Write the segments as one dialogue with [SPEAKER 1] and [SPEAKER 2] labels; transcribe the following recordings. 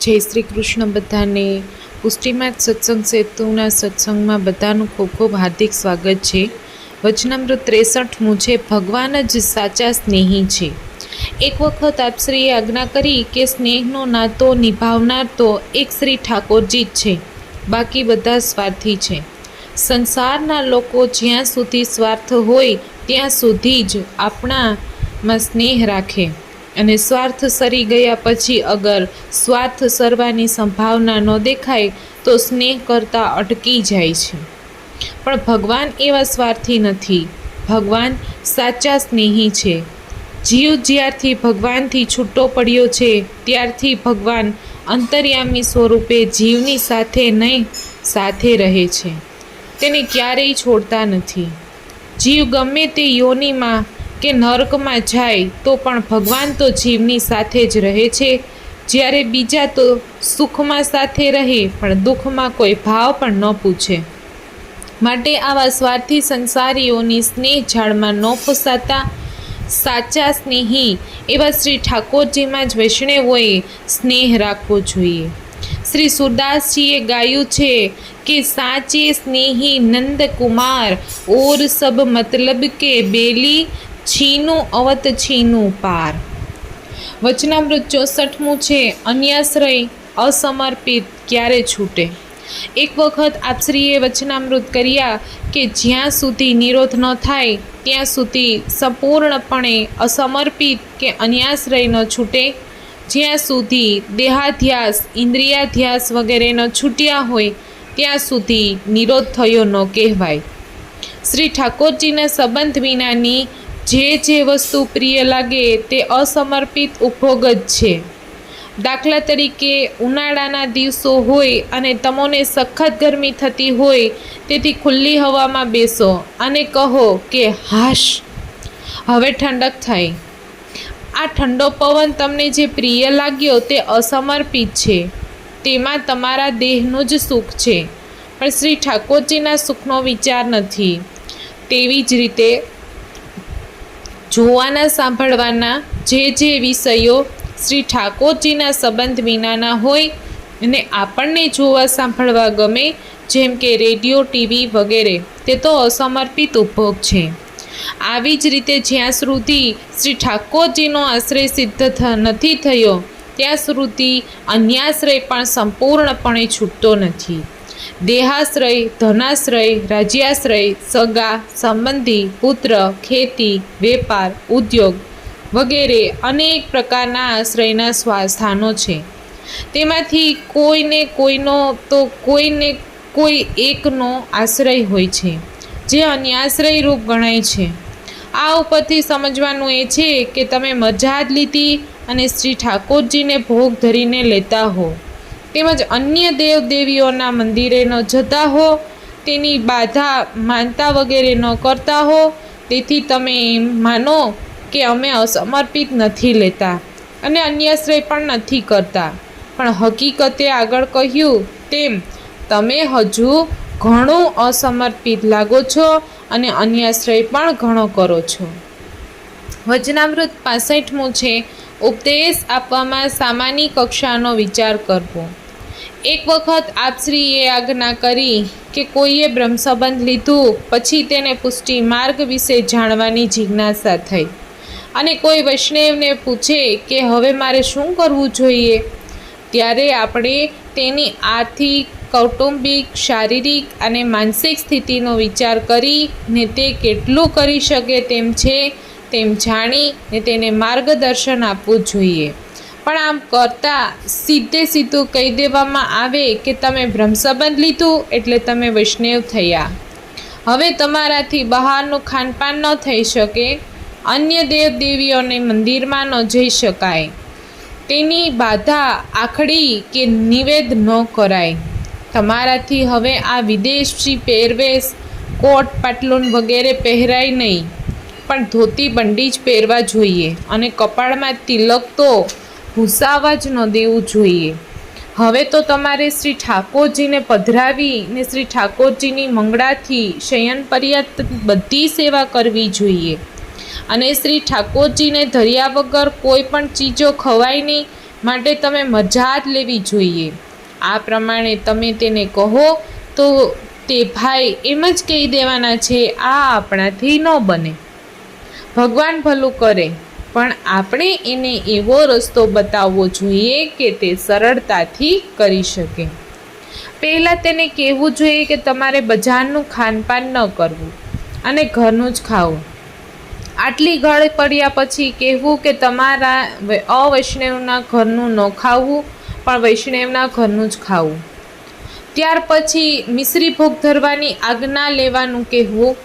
[SPEAKER 1] જય શ્રી કૃષ્ણ બધાને. પુષ્ટિમાત સત્સંગ સેતુના સત્સંગમાં બધાનું ખૂબ ખૂબ હાર્દિક સ્વાગત છે. વચનામૃત ત્રેસઠમું છે, ભગવાન જ સાચા સ્નેહી છે. એક વખત આપશ્રીએ આજ્ઞા કરી કે સ્નેહનો નાતો નિભાવનાર તો એક શ્રી ઠાકોરજી જ છે. બાકી બધા સ્વાર્થી છે. સંસારના લોકો જ્યાં સુધી સ્વાર્થ હોય, ત્યાં સુધી જ આપણામાં સ્નેહ રાખે. અને સ્વાર્થ સરી ગયા પછી અગર સ્વાર્થ સરવાની સંભાવના ન દેખાય, તો સ્નેહ કરતાં અટકી જાય છે. પણ ભગવાન એવા સ્વાર્થી નથી. ભગવાન સાચા સ્નેહી છે. જીવ જ્યારથી ભગવાનથી છૂટો પડ્યો છે, ત્યારથી ભગવાન અંતર્યામી સ્વરૂપે જીવની સાથે નહીં, સાથે રહે છે. તેને ક્યારેય છોડતા નથી. જીવ ગમે તે યોનિમાં કે નર્કમાં જાય તો પણ ભગવાન તો જીવની સાથે જ રહે છે. જ્યારે બીજા તો સુખમાં સાથે રહે પણ દુઃખમાં કોઈ ભાવ પણ ન પૂછે. માટે આવા સ્વાર્થી સંસારીઓની સ્નેહ ઝાડમાં ન ફસાતા સાચા સ્નેહી એવા શ્રી ઠાકોરજીમાં જ વૈષ્ણવોએ સ્નેહ રાખવો જોઈએ. શ્રી સુરદાસજીએ ગાયું છે કે સાચે સ્નેહી નંદકુમાર, ઓર સબ મતલબ કે બેલી છીનું અવત છીનું પાર. વચનામૃત ચોસઠમું છે, અન્યાશ્રય અસમર્પિત ક્યારે છૂટે? એક વખત આપશ્રીએ વચનામૃત કર્યા કે જ્યાં સુધી નિરોધ ન થાય, ત્યાં સુધી સંપૂર્ણપણે અસમર્પિત કે અન્યાશ્રય ન છૂટે? જ્યાં સુધી દેહાધ્યાસ, ઇન્દ્રિયાધ્યાસ વગેરે ન છૂટ્યા હોય, ત્યાં સુધી નિરોધ થયો ન કહેવાય. શ્રી ઠાકોરજીના સંબંધ વિનાની જે જે વસ્તુ પ્રિય લાગે તે અસમર્પિત ઉપભોગ જ છે. દાખલા તરીકે ઉનાળાના દિવસો હોય અને તમને સખત ગરમી થતી હોય તેથી ખુલ્લી હવામાં બેસો અને કહો કે હાશ, હવે ઠંડક થાય. આ ઠંડો પવન તમને જે પ્રિય લાગ્યો તે અસમર્પિત છે. તેમાં તમારા દેહનું જ સુખ છે. પણ શ્રી ઠાકોરજીના સુખનો વિચાર નથી. તેવી જ રીતે જોવાના સાંભળવાના જે જે વિષયો શ્રી ઠાકોરજીના સંબંધ વિનાના હોય અને આપણને જોવા સાંભળવા ગમે, જેમ કે રેડિયો, ટીવી વગેરે, તે તો અસમર્પિત ઉપભોગ છે. આવી જ રીતે જ્યાં સુધી શ્રી ઠાકોરજીનો આશ્રય સિદ્ધ નથી થયો, ત્યાં સુધી અન્યાશ્રય પણ સંપૂર્ણપણે છૂટતો નથી. દેહાશ્રય, ધનાશ્રય, રાજ્યાશ્રય, સગા, સંબંધી, પુત્ર, ખેતી, વેપાર, ઉદ્યોગ વગેરે અનેક પ્રકારના આશ્રયના સ્વાસ્થાનો છે. તેમાંથી કોઈને કોઈનો તો કોઈને કોઈ એકનો આશ્રય હોય છે, જે અન્યાશ્રય રૂપ ગણાય છે. આ ઉપરથી સમજવાનું એ છે કે તમે મજા જ લીધી અને શ્રી ઠાકોરજીને ભોગ ધરીને લેતા હો. તેમજ અન્ય દેવ દેવીઓના મંદિરે ન જતા હો, તેની બાધા માનતા વગેરે ન કરતા હો. તેથી તમે એમ માનો કે અમે અસમર્પિત નથી લેતા અને અન્યાશ્રય પણ નથી કરતા. પણ હકીકતે આગળ કહ્યું તેમ, તમે હજુ ઘણું અસમર્પિત લાગો છો અને અન્યાશ્રય પણ ઘણો કરો છો. વચનામૃત પાસઠમું છે, ઉપદેશ આપવામાં સામાન્ય કક્ષાનો વિચાર કરવો. એક વખત આપશ્રીએ આજ્ઞા કરી કે કોઈએ બ્રહ્મસંબંધ લીધું, પછી તેને પુષ્ટિ માર્ગ વિશે જાણવાની જિજ્ઞાસા થઈ. અને કોઈ વૈષ્ણવને પૂછે કે હવે મારે શું કરવું જોઈએ? ત્યારે આપણે તેની આર્થિક કૌટુંબિક, શારીરિક અને માનસિક સ્થિતિનો વિચાર કરી ને તે કેટલું કરી શકે તેમ છે, તેમ જાણી ને તેને માર્ગદર્શન આપવું જોઈએ. પણ આમ કરતાં સીધે સીધું કહી દેવામાં આવે કે તમે ભ્રમસંબંધ લીધું એટલે તમે વૈષ્ણવ થયા. હવે તમારાથી બહારનું ખાનપાન ન થઈ શકે, અન્ય દેવ દેવીઓને મંદિરમાં ન જઈ શકાય. તેની બાધા આખડી કે નિવેદ ન કરાય. તમારાથી હવે આ વિદેશી પહેરવેશ, કોટ પાટલુન વગેરે પહેરાય નહીં. પણ ધોતી બંડી જ પહેરવા જોઈએ અને કપાળમાં તિલક તો ભૂસાવા જ ન દેવું જોઈએ. હવે તો તમારે શ્રી ઠાકોરજીને પધરાવીને શ્રી ઠાકોરજીની મંગળાથી શયન પર્યાત બધી સેવા કરવી જોઈએ. અને શ્રી ઠાકોરજીને ધર્યા વગર કોઈ પણ ચીજો ખવાય નહીં, માટે તમે મજા જ લેવી જોઈએ. આ પ્રમાણે તમે તેને કહો, તો તે ભાઈ એમ જ કહી દેવાના છે, આ આપણાથી ન બને. ભગવાન ભલું કરે. પણ આપણે એને એવો રસ્તો બતાવવો જોઈએ કે તે સરળતાથી કરી શકે. પહેલાં તેને કહેવું જોઈએ કે તમારે બજારનું ખાનપાન ન કરવું અને ઘરનું જ ખાવું. આટલી ગળ પડ્યા પછી કહેવું કે તમારા અવૈષ્ણવના ઘરનું ન ખાવું, પણ વૈષ્ણવના ઘરનું જ ખાવું. ત્યાર પછી મિશ્રી ભોગ ધરવાની આજ્ઞા લેવાનું કહેવું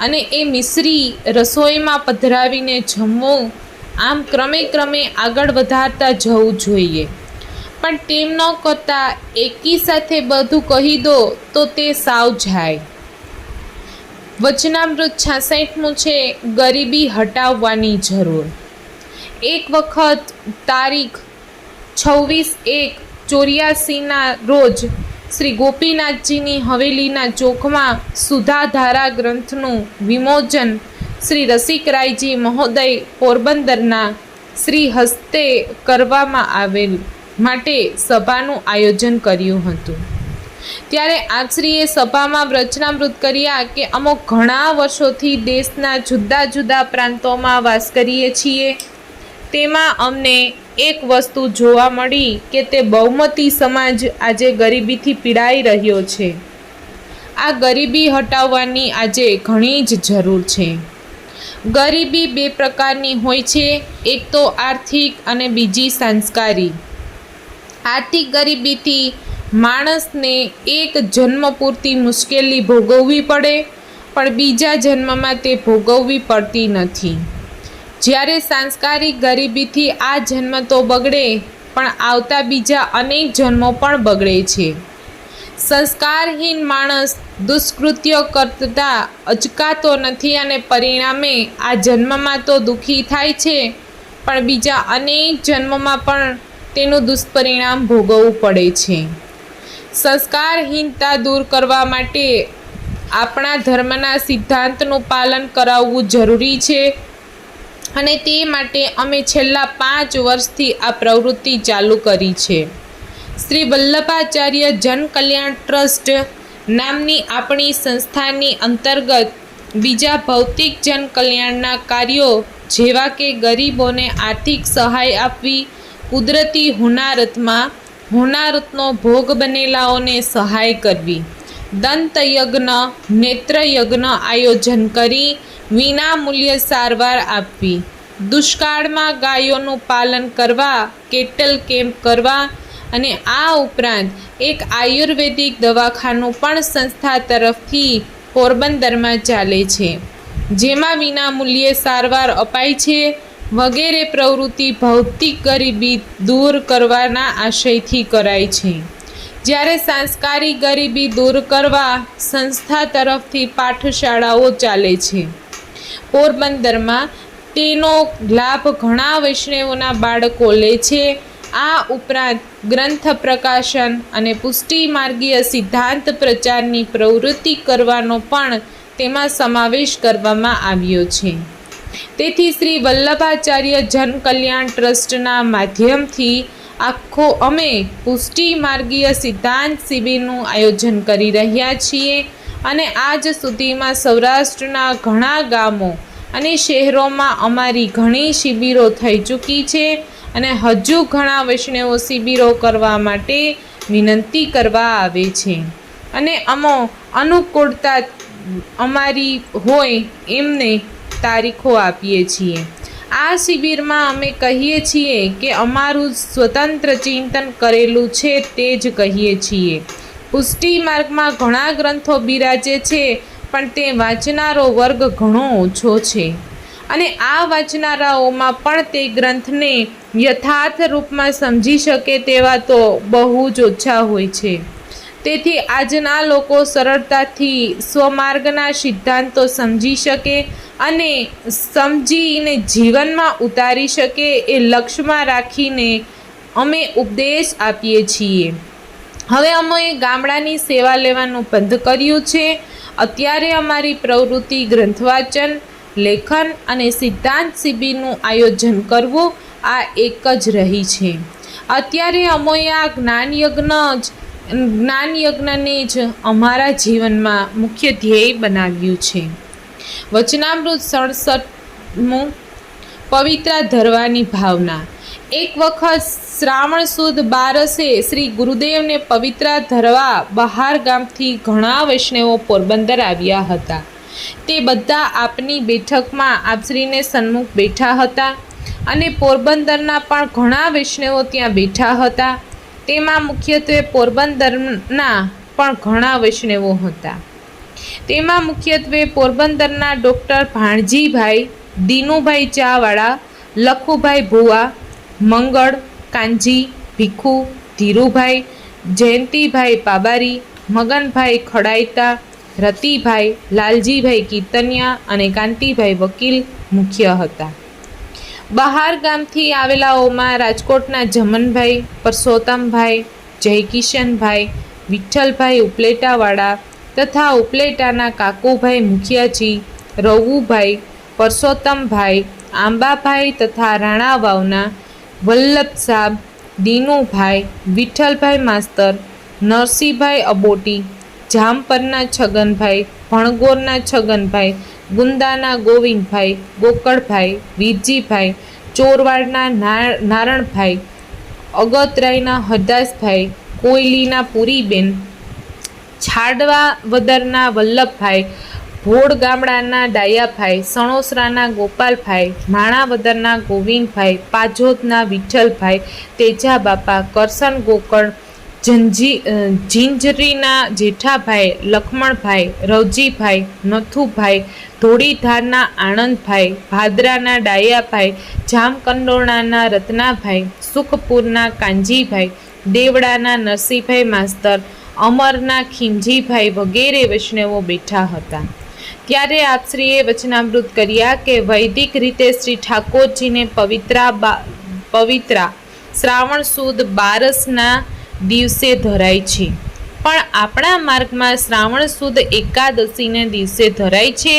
[SPEAKER 1] અને એ મિશ્રી રસોઈમાં પધરાવીને જમવું આમ ક્રમે ક્રમે આગળ વધારતા જવું જોઈએ. પણ તેમ ન કરતાં એકી સાથે બધું કહી દો તો તે સાવ જાય. વચનામૃત છાસઠમું છે, ગરીબી હટાવવાની જરૂર. એક વખત તારીખ છવ્વીસ એક ચોર્યાસીના રોજ શ્રી ગોપીનાથજીની હવેલીના ચોકમાં સુધાધારા ગ્રંથનું વિમોચન શ્રી રસિકરાયજી મહોદય પોરબંદરના શ્રી હસ્તે કરવામાં આવેલ માટે સભાનું આયોજન કર્યું હતું. ત્યારે આશ્રીએ સભામાં રચનામૃત કર્યા કે અમુક ઘણા વર્ષોથી દેશના જુદા જુદા પ્રાંતોમાં વાસ કરીએ છીએ. તેમાં અમને એક વસ્તુ જોવા મળી કે તે બહુમતી સમાજ આજે ગરીબીથી પીડાઈ રહ્યો છે. આ ગરીબી હટાવવાની આજે ઘણી જ જરૂર છે. ગરીબી બે પ્રકારની હોય છે. એક તો આર્થિક અને બીજી સંસ્કારી. આર્થિક ગરીબીથી માણસને એક જન્મ પૂરતી મુશ્કેલી ભોગવવી પડે, પણ બીજા જન્મમાં તે ભોગવવી પડતી નથી. જ્યારે સાંસ્કારિક ગરીબીથી આ જન્મ તો બગડે, પણ આવતા બીજા અનેક જન્મો પણ બગડે છે. સંસ્કારહીન માણસ દુષ્કૃત્ય કરતા અચકાતો નથી અને પરિણામે આ જન્મમાં તો દુઃખી થાય છે, પણ બીજા અનેક જન્મમાં પણ તેનું દુષ્પરિણામ ભોગવવું પડે છે. સંસ્કારહીનતા દૂર કરવા માટે આપણા ધર્મના સિદ્ધાંતનું પાલન કરાવવું જરૂરી છે અને તે માટે અમે છેલ્લા પાંચ વર્ષથી આ પ્રવૃત્તિ ચાલુ કરી છે. શ્રી વલ્લભાચાર્ય જનકલ્યાણ ટ્રસ્ટ નામની આપણી સંસ્થાની અંતર્ગત બીજા ભૌતિક જન કલ્યાણના કાર્યો જેવા કે ગરીબોને આર્થિક સહાય આપવી, કુદરતી હુનારતમાં હોનારતનો ભોગ બનેલાઓને સહાય કરવી, દંતયજ્ઞ, નેત્રયજ્ઞ આયોજન કરી વિનામૂલ્ય સારવાર આપવી, દુષ્કાળમાં ગાયોનું પાલન કરવા કેટલ કેમ્પ કરવા અને આ ઉપરાંત એક આયુર્વેદિક દવાખાનું પણ સંસ્થા તરફથી પોરબંદરમાં ચાલે છે. જેમાં વિના મૂલ્યે સારવાર અપાય છે, વગેરે પ્રવૃત્તિ ભૌતિક ગરીબી દૂર કરવાના આશયથી કરાય છે. જ્યારે સાંસ્કારિક ગરીબી દૂર કરવા સંસ્થા તરફથી પાઠશાળાઓ ચાલે છે. પોરબંદરમાં તેનો લાભ ઘણા વૈષ્ણવોના બાળકો લે છે આ ઉપરાંત ગ્રંથ પ્રકાશન અને પુષ્ટિ માર્ગીય સિદ્ધાંત પ્રચારની પ્રવૃત્તિ કરવાનો પણ તેમાં સમાવેશ કરવામાં આવ્યો છે. તેથી શ્રી વલ્લભાચાર્ય જન કલ્યાણ ટ્રસ્ટના માધ્યમથી આખો અમે પુષ્ટિ માર્ગીય સિદ્ધાંત શિબિરનું આયોજન કરી રહ્યા છીએ અને આજ સુધીમાં સૌરાષ્ટ્રના ઘણા ગામો અને શહેરોમાં અમારી ઘણી શિબિરો થઈ ચૂકી છે. અને હજુ ઘણા વૈષ્ણવો શિબિરો કરવા માટે વિનંતી કરવા આવે છે. અને અમો અનુકૂળતા અમારી હોય એમને તારીખો આપીએ છીએ. આ શિબિરમાં અમે કહીએ છીએ કે અમારું સ્વતંત્ર ચિંતન કરેલું છે તે જ કહીએ છીએ. પુષ્ટિ માર્ગમાં ઘણા ગ્રંથો બિરાજે છે, પણ તે વાંચનારો વર્ગ ઘણો ઓછો છે. અને આ વાંચનારાઓમાં પણ તે ગ્રંથને યથાર્થ રૂપમાં સમજી શકે તેવા તો બહુ જ ઓછા હોય છે. તેથી આજના લોકો સરળતાથી સ્વમાર્ગના સિદ્ધાંતો સમજી શકે અને સમજીને જીવનમાં ઉતારી શકે એ લક્ષ્યમાં રાખીને અમે ઉપદેશ આપીએ છીએ. હવે અમે ગામડાની સેવા લેવાનું બંધ કર્યું છે. અત્યારે અમારી પ્રવૃત્તિ ગ્રંથ વાંચન લેખન અને સિદ્ધાંત શિબિરનું આયોજન કરવું આ એક જ રહી છે. અત્યારે અમોએ આ જ્ઞાનયજ્ઞ જ, જ્ઞાનયજ્ઞને જ અમારા જીવનમાં મુખ્ય ધ્યેય બનાવ્યું છે. વચનામૃત સડસઠમું, પવિત્રા ધરવાની ભાવના. એક વખત શ્રાવણ સુદ બારસે શ્રી ગુરુદેવને પવિત્રા ધરવા બહાર ગામથી ઘણા વૈષ્ણવો પોરબંદર આવ્યા હતા. તે બધા આપની બેઠકમાં આપશ્રીને સન્મુખ બેઠા હતા અને પોરબંદરના પણ ઘણા વૈષ્ણવો ત્યાં બેઠા હતા. તેમાં મુખ્યત્વે પોરબંદરના પણ ઘણા વૈષ્ણવો હતા. તેમાં મુખ્યત્વે પોરબંદરના ડૉક્ટર ભાણજીભાઈ, દીનુભાઈ ચાવાળા, લખુભાઈ ભુવા, મંગળ કાંજી ભીખુ, ધીરુભાઈ, જયંતિભાઈ પાબારી, મગનભાઈ ખડાયતા રતિભાઈ, લાલજીભાઈ કીર્તનિયા અને કાંતિભાઈ વકીલ મુખ્ય હતા. બહાર ગામથી આવેલાઓમાં રાજકોટના જમનભાઈ, પરસોત્તમભાઈ, જયકિશનભાઈ, વિઠ્ઠલભાઈ ઉપલેટાવાળા તથા ઉપલેટાના કાકુભાઈ મુખિયાજી રવુભાઈ પરસોત્તમભાઈ, આંબાભાઈ તથા રાણાવાવના વલ્લભ સાબ, દીનુભાઈ, વિઠ્ઠલભાઈ માસ્તર, નરસિંહભાઈ અબોટી જામપરના છગનભાઈ, ભણગોરના છગનભાઈ, ગુંદાના ગોવિંદભાઈ, ગોકળભાઈ, વીરજીભાઈ, ચોરવાડના નારણભાઈ, અગતરાયના હરદાસભાઈ, કોયલીના પુરીબેન, છાડવા વદરના વલ્લભભાઈ, ભોળ ગામડાના ડાયાભાઈ, સણોસરાના ગોપાલભાઈ માણાવદરના ગોવિંદભાઈ, પાજોદના વિઠ્ઠલભાઈ, તેજાબાપા કરસન ગોકળ જંજી ઝીંઝરીના જેઠાભાઈ, લખમણભાઈ, રવજીભાઈ, નથુભાઈ, ધોળીધારના આણંદભાઈ, ભાદરાના ડાયાભાઈ જામકંડોળાના રત્નાભાઈ, સુખપુરના કાંજીભાઈ દેવડાના નરસિંહભાઈ માસ્તર, અમરના ખીમજીભાઈ વગેરે વૈષ્ણવો બેઠા હતા. ત્યારે આપશ્રીએ વચનામૃત કર્યા કે વૈદિક રીતે શ્રી ઠાકોરજીને પવિત્રા બા, પવિત્રા શ્રાવણ સુદ બારસના દિવસે ધરાય છે. પણ આપણા માર્ગમાં શ્રાવણ સુદ એકાદશીને દિવસે ધરાય છે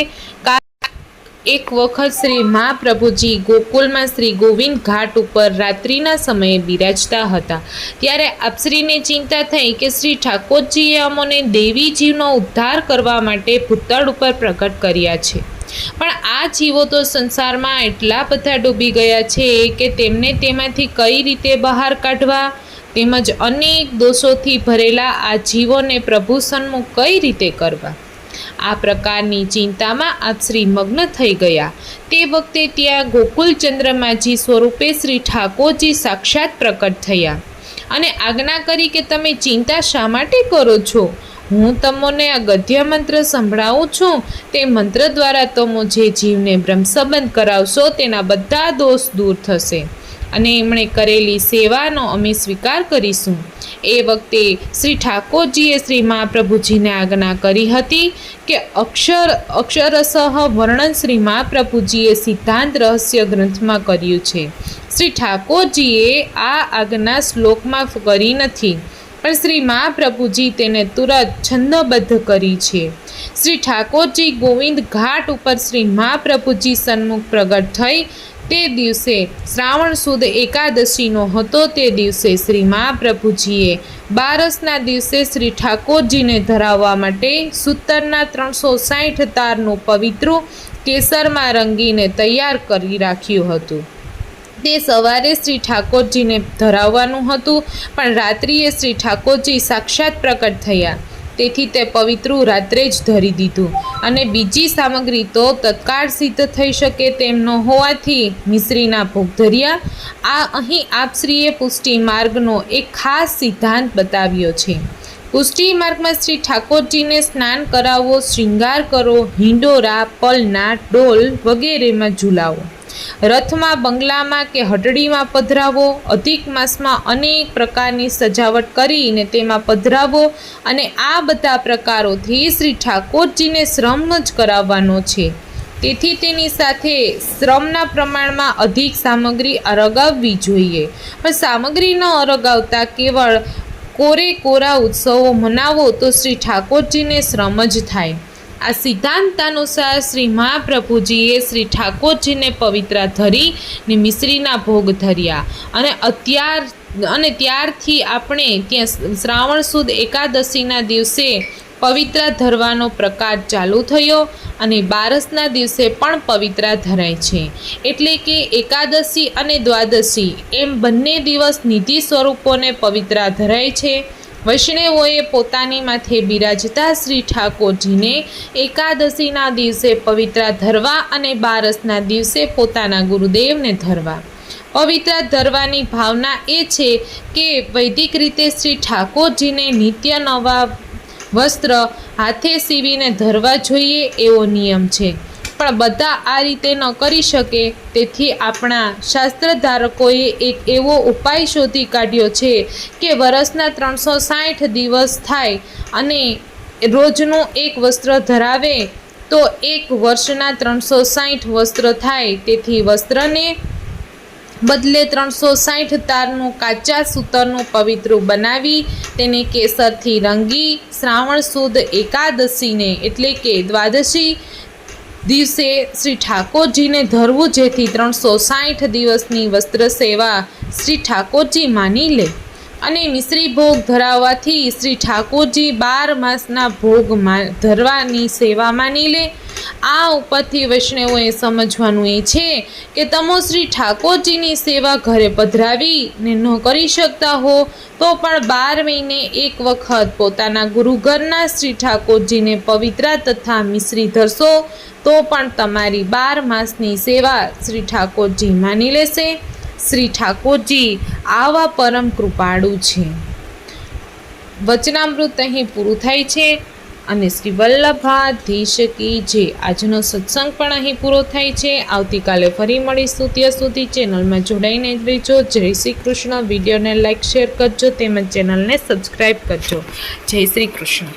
[SPEAKER 1] એક વખત શ્રી મહાપ્રભુજી ગોકુલમાં શ્રી ગોવિંદ ઘાટ ઉપર રાત્રિના સમયે બિરાજતા હતા. ત્યારે આપશ્રીને ચિંતા થઈ કે શ્રી ઠાકોરજીએ અમોને દેવી જીવનો ઉદ્ધાર કરવા માટે ભૂતળ ઉપર પ્રગટ કર્યા છે. પણ આ જીવો તો સંસારમાં એટલા બધા ડૂબી ગયા છે કે તેમને તેમાંથી કઈ રીતે બહાર કાઢવા? તેમજ અનેક દોષોથી ભરેલા આ જીવોને પ્રભુ સન્મુખ કઈ રીતે કરવા? આ પ્રકારની ચિંતામાં આપ શ્રી મગ્ન થઈ ગયા. તે વખતે ત્યાં ગોકુલચંદ્રમાજી સ્વરૂપે શ્રી ઠાકોરજી સાક્ષાત પ્રકટ થયા. અને આજ્ઞા કરી કે તમે ચિંતા શા માટે કરો છો? હું તમને આ ગદ્ય મંત્ર સંભળાવું છું. તે મંત્ર દ્વારા તમે જે જીવને બ્રહ્મસંબંધ કરાવશો તેના બધા દોષ દૂર થશે. અને એમણે કરેલી સેવાનો અમે સ્વીકાર કરીશું. એ વખતે શ્રી ઠાકોરજીએ શ્રી મહાપ્રભુજીને આજ્ઞા કરી હતી કે અક્ષર, અક્ષરસહ વર્ણન શ્રી મહાપ્રભુજીએ સિદ્ધાંત રહસ્ય ગ્રંથમાં કર્યું છે. શ્રી ઠાકોરજીએ આ આજ્ઞા શ્લોકમાં કરી નથી, પણ શ્રી મહાપ્રભુજી તેને તુરંત છંદબદ્ધ કરી છે. શ્રી ઠાકોરજી ગોવિંદ ઘાટ ઉપર શ્રી મહાપ્રભુજી સન્મુખ પ્રગટ થઈ તે દિવસે શ્રાવણ સુદ એકાદશીનો હતો તે દિવસે શ્રી મહાપ્રભુજીએ બારસના દિવસે શ્રી ઠાકોરજીને ધરાવવા માટે સૂતરના ત્રણસો સાઠ તારનું પવિત્રું કેસરમાં રંગીને તૈયાર કરી રાખ્યું હતું. તે સવારે શ્રી ઠાકોરજીને ધરાવવાનું હતું, પણ રાત્રિએ શ્રી ઠાકોરજી સાક્ષાત પ્રકટ થયા. તેથી તે પવિત્રું રાત્રે જ ધરી દીધું. અને બીજી સામગ્રી તો તત્કાળ સિદ્ધ થઈ શકે તેમ ન હોવાથી મિશ્રીના ભોગ ધર્યા. આ અહીં આપશ્રીએ પુષ્ટિ માર્ગનો એક ખાસ સિદ્ધાંત બતાવ્યો છે. પુષ્ટિ માર્ગમાં શ્રી ઠાકોરજીને સ્નાન કરાવો, શૃંગાર કરો, હિંડોરા, પલના, ડોલ વગેરેમાં ઝૂલાવો. રથમાં, બંગલામાં કે હટડીમાં પધરાવો, અધિક માસમાં અનેક પ્રકારની સજાવટ કરીને તેમાં પધરાવો અને આ બધા પ્રકારોથી શ્રી ઠાકોરજીને શ્રમ જ કરાવવાનો છે. તેથી તેની સાથે શ્રમના પ્રમાણમાં અધિક સામગ્રી અરગાવવી જોઈએ. પણ સામગ્રી ન અરગાવતા કેવળ કોરે કોરા ઉત્સવો મનાવો તો શ્રી ઠાકોરજીને શ્રમ જ થાય. આ સિદ્ધાંત અનુસાર શ્રી મહાપ્રભુજીએ શ્રી ઠાકોરજીને પવિત્ર ધરી ને મિશ્રીના ભોગ ધર્યા. અને અત્યાર, અને ત્યારથી આપણે ત્યાં શ્રાવણ સુદ એકાદશીના દિવસે પવિત્રા ધરવાનો પ્રકાર ચાલુ થયો અને બારસના દિવસે પણ પવિત્રા ધરાય છે. એટલે કે એકાદશી અને દ્વાદશી એમ બંને દિવસ નિધિ સ્વરૂપોને પવિત્રા ધરાય છે. વૈષ્ણવોએ પોતાની માથે બિરાજતા શ્રી ઠાકોરજીને એકાદશીના દિવસે પવિત્રા ધરવા અને બારસના દિવસે પોતાના ગુરુદેવને ધરવા. પવિત્ર ધરવાની ભાવના એ છે કે વૈદિક રીતે શ્રી ઠાકોરજીને નિત્ય નવા વસ્ત્ર હાથે સીવીને ધરવા જોઈએ એવો નિયમ છે. પણ બધા આ રીતે ન કરી શકે, તેથી આપણા શાસ્ત્ર ધારકોએ એક એવો ઉપાય શોધી કાઢ્યો છે કે વર્ષના ત્રણસો સાઠ દિવસ થાય અને રોજનું એક વસ્ત્ર ધરાવે, તો એક વર્ષના ત્રણસો સાઠ વસ્ત્ર થાય. તેથી વસ્ત્રને બદલે ત્રણસો સાઠ તારનું કાચા સૂતરનું પવિત્રું બનાવી, તેને કેસરથી રંગી, શ્રાવણ સુદ એકાદશીને એટલે કે દ્વાદશી દિવસે શ્રી ઠાકોરજીને ધરવું જેથી ત્રણસો સાઠ દિવસની વસ્ત્ર સેવા શ્રી ઠાકોરજી માની લે. અને મિશ્રી ભોગ ધરાવવાથી શ્રી ઠાકોરજી બાર માસના ભોગ ધરવાની સેવા માની લે. આ ઉપરથી વૈષ્ણવોએ સમજવાનું એ છે કે તમે શ્રી ઠાકોરજીની સેવા ઘરે પધરાવી ને ન કરી શકતા હો, તો પણ બાર મહિને એક વખત પોતાના ગુરુઘરના શ્રી ઠાકોરજીને પવિત્રા તથા મિશ્રી ધરશો, તો પણ તમારી બાર માસની સેવા શ્રી ઠાકોરજી માની લેશે. શ્રી ઠાકોરજી આવા પરમ કૃપાળુ છે. વચનામૃત અહીં પૂરું થાય છે અને શ્રી વલ્લભાધીશ કી જે આજનો સત્સંગ પણ અહીં પૂરો થાય છે, આવતીકાલે ફરી મળીશું ત્યાં સુધી ચેનલમાં જોડાઈને રહેજો. જય શ્રી કૃષ્ણ. વિડીયોને લાઇક શેર કરજો તેમજ ચેનલને સબસ્ક્રાઈબ કરજો. જય શ્રી કૃષ્ણ.